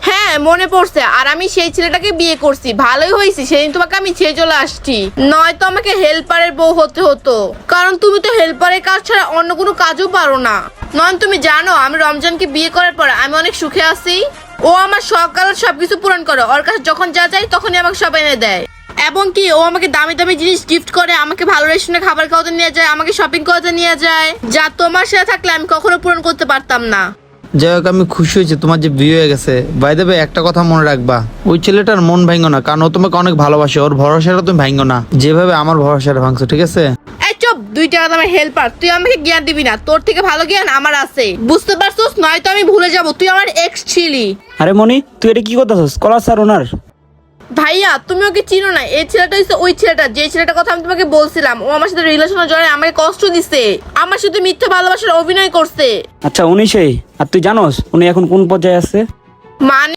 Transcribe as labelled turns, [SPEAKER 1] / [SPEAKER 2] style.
[SPEAKER 1] হ্যাঁ মনে পড়ছে। আর আমি সেই ছেলেটাকে বিয়ে করছি। ভালোই হয়েছি, সেদিন তোমাকে আমি ছেড়ে চলে আসছি। নয়তো আমাকে হেল্পারের বউ হতে হতো। কারণ তুমি তো হেল্পারের কাজ ছাড়া অন্য কোনো কাজও পারো না। নয়ন, তুমি জানো, আমি রমজানকে বিয়ে করার পর আমি অনেক সুখে আছি। ও আমার সকাল সবকিছু পূরণ করে। ওর কাছে যখন যা চাই, তখনই আমাকে সব এনে দেয়। এবং কি, ও আমাকে দামি দামি জিনিস গিফট করে, আমাকে ভালো রেস্টুরেন্টে খাবার খাওয়াতে নিয়ে যায়, আমাকে শপিং করতে নিয়ে যায়। যা তোমার সাথে থাকলে আমি কখনো পূরণ করতে পারতাম না।
[SPEAKER 2] যাই হোক আমি খুশি হয়েছি তোমার যে বিয়ে হয়ে গেছে। বাই দেবে একটা কথা মনে রাখবা ওই ছেলেটার মন ভাঙো না কারণ ও তোমাকে অনেক ভালোবাসে ওর ভরসাটা তুমি ভাঙো না। যেভাবে আমার ভরসাটা ভাঙছো ঠিক আছে?
[SPEAKER 1] এই চুপ দুই টাকা দামের হেল্পার তুই আমাকে জ্ঞান দিবি না তোর থেকে ভালো জ্ঞান আমার আছে। বুঝতে পারছিস? নয়তো আমি ভুলে যাব তুই আমার এক্স ছিলি।
[SPEAKER 3] আরে মনি তুই এটা কি করতেছিস? কলা স্যার ওনার।
[SPEAKER 1] ভাইয়া তুমি ওকে চিনো না? এই ছেলেটা হচ্ছে ওই ছেলেটা। যে ছেলেটার কথা আমি তোমাকে বলছিলাম ও আমার সাথে রিলেশনে জড়ায় আমাকে কষ্ট দিছে। আমার সাথে মিথ্যা ভালোবাসার অভিনয় করছে।
[SPEAKER 3] আচ্ছা উনি সেই। আর তুই জানোস উনি এখন কোন পর্যায়ে আছে?
[SPEAKER 1] মানে